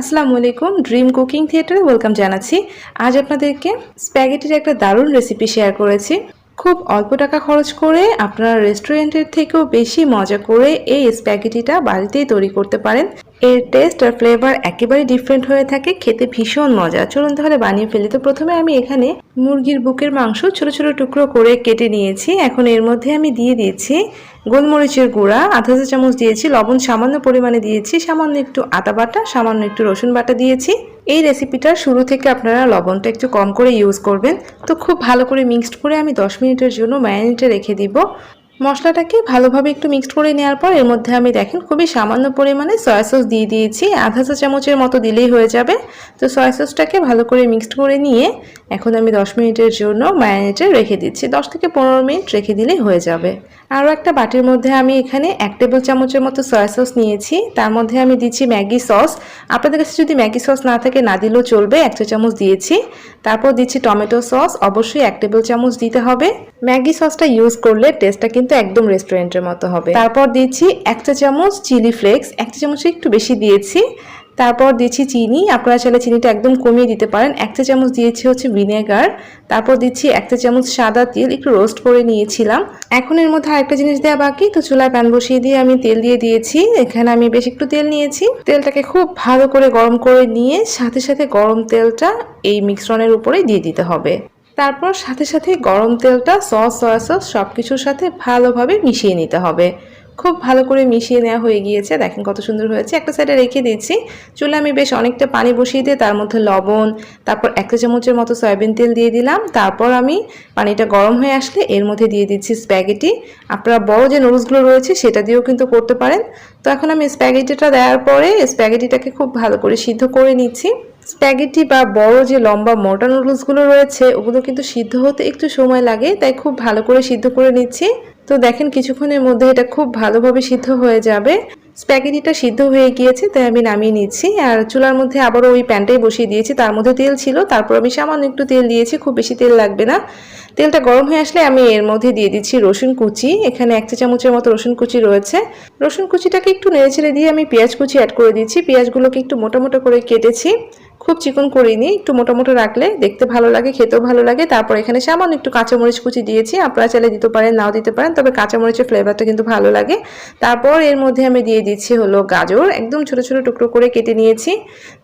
আসসালামু আলাইকুম dream cooking থিয়েটারে ওয়েলকাম জানাচ্ছি। আজ আপনাদেরকে স্প্যাগেটির একটা দারুণ রেসিপি শেয়ার করেছি। খুব অল্প টাকা খরচ করে আপনারা রেস্টুরেন্টের থেকেও বেশি মজা করে এই স্প্যাগেটিটা বাড়িতেই তৈরি করতে পারেন। এর টেস্ট আর ফ্লেভার একেবারে ডিফারেন্ট হয়ে থাকে, খেতে ভীষণ মজা। চলুন তাহলে বানিয়ে ফেলি। তো প্রথমে আমি এখানে মুরগির বুকের মাংস ছোট ছোট টুকরো করে কেটে নিয়েছি। এখন এর মধ্যে আমি দিয়ে দিয়েছি গোলমরিচের গুঁড়া, আধা চা চামচ দিয়েছি, লবণ সামান্য পরিমাণে দিয়েছি, সামান্য একটু আটা বাটা, সামান্য একটু রসুন বাটা দিয়েছি। এই রেসিপিটার শুরু থেকে আপনারা লবণটা একটু কম করে ইউজ করবেন। তো খুব ভালো করে মিক্সড করে আমি দশ মিনিটের জন্য ম্যারিনেটে রেখে দিব। মশলাটাকে ভালোভাবে একটু মিক্সড করে নেওয়ার পর এর মধ্যে আমি দেখেন খুবই সামান্য পরিমাণে সয়া সস দিয়ে দিয়েছি। আধা চা চামচের মতো দিলেই হয়ে যাবে। তো সয়া সসটাকে ভালো করে মিক্সড করে নিয়ে এখন আমি দশ মিনিটের জন্য ম্যারিনেটে রেখে দিচ্ছি। দশ থেকে পনেরো মিনিট রেখে দিলেই হয়ে যাবে। আরও একটা বাটির মধ্যে আমি এখানে এক টেবিল চামচের মতো সয়া সস নিয়েছি। তার মধ্যে আমি দিচ্ছি ম্যাগি সস। আপনাদের কাছে যদি ম্যাগি সস না থাকে, না দিলেও চলবে। এক চা চামচ দিয়েছি। তারপর দিচ্ছি টমেটো সস। অবশ্যই এক টেবিল চামচ দিতে হবে। ম্যাগি সসটা ইউজ করলে টেস্টটা কিন্তু একদম রেস্টুরেন্টের মতো হবে। তারপর দিচ্ছি একটা চামচ চিলি ফ্লেক্স একটা চামচ একটু বেশি দিয়েছি। তারপর দিচ্ছি চিনি, আপনারা চাইলে চিনিটা একদম কমিয়ে দিতে পারেন। এক চা চামচ দিয়েছি হচ্ছে ভিনেগার তারপর দিচ্ছি এক চা চামচ সাদা তেল, একটু রোস্ট করে নিয়েছিলাম। এখন এর মধ্যে আরেকটা জিনিস দেওয়া বাকি, তো চুলায় প্যান বসিয়ে দিয়ে আমি তেল দিয়ে দিয়েছি। এখানে আমি বেশ একটু তেল নিয়েছি। তেলটাকে খুব ভালো করে গরম করে নিয়ে সাথে সাথে গরম তেলটা এই মিশ্রণের উপরে দিয়ে দিতে হবে। তারপর সাথে সাথে গরম তেলটা, সস, সয়া সস সব কিছুর সাথে ভালোভাবে মিশিয়ে নিতে হবে। খুব ভালো করে মিশিয়ে নেওয়া হয়ে গিয়েছে। দেখেন কত সুন্দর হয়েছে। একটা সাইডে রেখে দিয়েছি চুলে আমি বেশ অনেকটা পানি বসিয়ে দিয়ে তার মধ্যে লবণ, তারপর একটা চামচের মতো সয়াবিন তেল দিয়ে দিলাম। তারপর আমি পানিটা গরম হয়ে আসলে এর মধ্যে দিয়ে দিচ্ছি স্প্যাগেটি আপনারা বড় যে নুডলসগুলো রয়েছে, সেটা দিয়েও কিন্তু করতে পারেন। তো এখন আমি স্প্যাগেটিটা দেওয়ার পরে স্প্যাগেটিটাকে খুব ভালো করে সিদ্ধ করে নিচ্ছি। স্প্যাগেটি বা বড় যে লম্বা মোটা নুডলসগুলো রয়েছে, ওগুলো কিন্তু সিদ্ধ হতে একটু সময় লাগে, তাই খুব ভালো করে সিদ্ধ করে নিচ্ছি। তো দেখেন কিছুক্ষণের মধ্যে এটা খুব ভালোভাবে সিদ্ধ হয়ে যাবে। স্প্যাগেটিটা সিদ্ধ হয়ে গিয়েছে, তাই আমি নামিয়ে নিচ্ছি। আর চুলার মধ্যে আবারও ওই প্যানটাই বসিয়ে দিয়েছি। তার মধ্যে তেল ছিল, তারপর আমি সামান্য একটু তেল দিয়েছি, খুব বেশি তেল লাগবে না। তেলটা গরম হয়ে আসলে আমি এর মধ্যে দিয়ে দিচ্ছি রসুন কুচি। এখানে এক চা চামচের মতো রসুন কুচি রয়েছে। রসুন কুচিটাকে একটু নেড়ে ছেড়ে দিয়ে আমি পেঁয়াজ কুচি অ্যাড করে দিচ্ছি। পেঁয়াজগুলোকে একটু মোটা মোটা করে কেটেছি। খুব চিকন করিনি একটু মোটামোটো রাখলে দেখতে ভালো লাগে, খেতেও ভালো লাগে। তারপর এখানে সামান্য একটু কাঁচামরিচ কুচি দিয়েছি, আপনারা চাইলে দিতে পারেন, নাও দিতে পারেন, তবে কাঁচামরিচের ফ্লেভারটা কিন্তু ভালো লাগে। তারপর এর মধ্যে আমি দিয়ে দিচ্ছি হলো গাজর, একদম ছোট ছোট টুকরো করে কেটে নিয়েছি।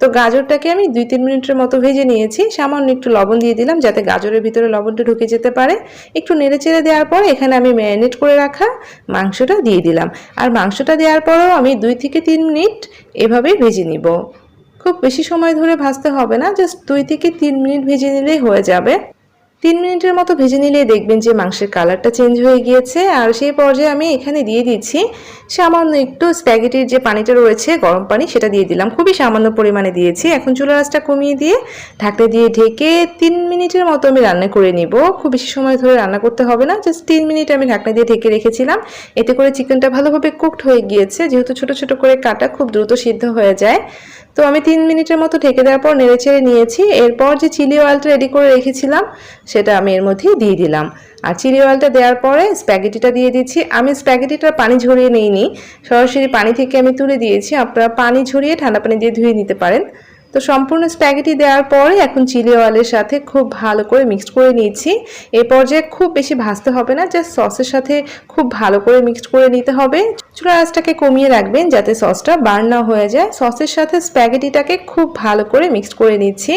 তো গাজরটাকে আমি দুই তিন মিনিটের মতো ভেজে নিয়েছি, সামান্য একটু লবণ দিয়ে দিলাম যাতে গাজরের ভিতরে লবণটা ঢুকে যেতে পারে। একটু নেড়ে চেড়ে দেওয়ার পর এখানে আমি ম্যারিনেট করে রাখা মাংসটা দিয়ে দিলাম। আর মাংসটা দেওয়ার পরেও আমি দুই থেকে তিন মিনিট এভাবেই ভেজে নিব। খুব বেশি সময় ধরে ভাজতে হবে না জাস্ট দুই থেকে তিন মিনিট ভেজে নিলেই হয়ে যাবে। তিন মিনিটের মতো ভেজে নিলেই দেখবেন যে মাংসের কালারটা চেঞ্জ হয়ে গিয়েছে, আর সেই পর্যায়ে আমি এখানে দিয়ে দিচ্ছি সামান্য একটু স্প্যাগেটির যে পানিটা রয়েছে, গরম পানি, সেটা দিয়ে দিলাম। খুবই সামান্য পরিমাণে দিয়েছি। এখন চুলা রাসটা কমিয়ে দিয়ে ঢাকতে দিয়ে ঢেকে তিন মিনিটের মতো আমি রান্না করে নিব। খুব বেশি সময় ধরে রান্না করতে হবে না জাস্ট তিন মিনিট আমি ঢাকনা দিয়ে ঢেকে রেখেছিলাম। এতে করে চিকেনটা ভালোভাবে কুকড হয়ে গিয়েছে। যেহেতু ছোট ছোট করে কাটা, খুব দ্রুত সিদ্ধ হয়ে যায়। তো আমি তিন মিনিটের মতো ঢেকে দেওয়ার পর নেড়ে চেড়ে নিয়েছি। এরপর যে চিলি অয়েলটা রেডি করে রেখেছিলাম, সেটা আমি এর মধ্যেই দিয়ে দিলাম। আর চিলি অয়েলটা দেওয়ার পরে স্প্যাগেটিটা দিয়ে দিচ্ছি। আমি স্প্যাগেটিটার পানি ঝরিয়ে নিইনি। সরাসরি পানি থেকে আমি তুলে দিয়েছি। আপনারা পানি ঝরিয়ে ঠান্ডা পানি দিয়ে ধুয়ে নিতে পারেন। তো সম্পূর্ণ স্প্যাগেটি দেওয়ার পরে এখন চিলি অয়েলের সাথে খুব ভালো করে মিক্সড করে নিয়েছি। এই পর্যায়ে খুব বেশি ভাজতে হবে না জাস্ট সসের সাথে খুব ভালো করে মিক্সড করে নিতে হবে। চুলা আঁচটাকে কমিয়ে রাখবেন যাতে সসটা বার্ন না হয়ে যায়। সসের সাথে স্প্যাগেটিটাকে খুব ভালো করে মিক্সড করে নিচ্ছি।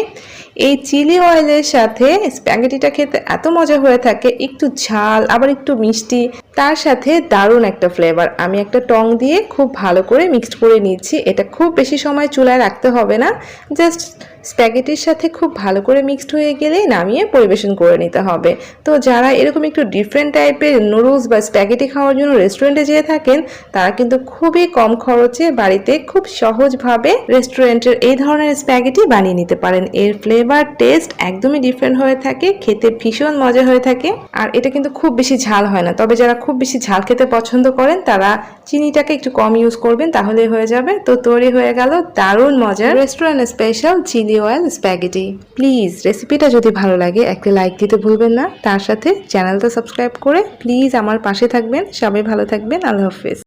এই চিলি অয়েলের সাথে স্প্যাগেটিটা খেতে এত মজা হয়ে থাকে, একটু ঝাল, আবার একটু মিষ্টি। তার সাথে দারুণ একটা ফ্লেভার আমি একটা টং দিয়ে খুব ভালো করে মিক্সড করে নিচ্ছি। এটা খুব বেশি সময় চুলায় রাখতে হবে না। জাস্ট স্প্যাগেটির সাথে খুব ভালো করে মিক্সড হয়ে গেলেই নামিয়ে পরিবেশন করে নিতে হবে। তো যারা এরকম একটু ডিফারেন্ট টাইপের নুডলস বা স্প্যাগেটি খাওয়ার জন্য রেস্টুরেন্টে যেয়ে থাকেন, তারা কিন্তু খুবই কম খরচে বাড়িতে খুব সহজভাবে রেস্টুরেন্টের এই ধরনের স্প্যাগেটি বানিয়ে নিতে পারেন। এর ফ্লেভার টেস্ট একদমই ডিফারেন্ট হয়ে থাকে, খেতে ভীষণ মজা হয়ে থাকে আর এটা কিন্তু খুব বেশি ঝাল হয় না। তবে যারা খুব বেশি ঝাল খেতে পছন্দ করেন, তারা চিনিটাকে একটু কম ইউজ করবেন তাহলে হয়ে যাবে। তো তৈরি হয়ে গেল দারুণ মজার restaurant special chilli oil spaghetti please রেসিপিটা যদি ভালো লাগে, একটা লাইক দিতে ভুলবেন না। তার সাথে চ্যানেলটা সাবস্ক্রাইব করে প্লিজ আমার পাশে থাকবেন। সবাই ভালো থাকবেন। আল্লাহ হাফিজ।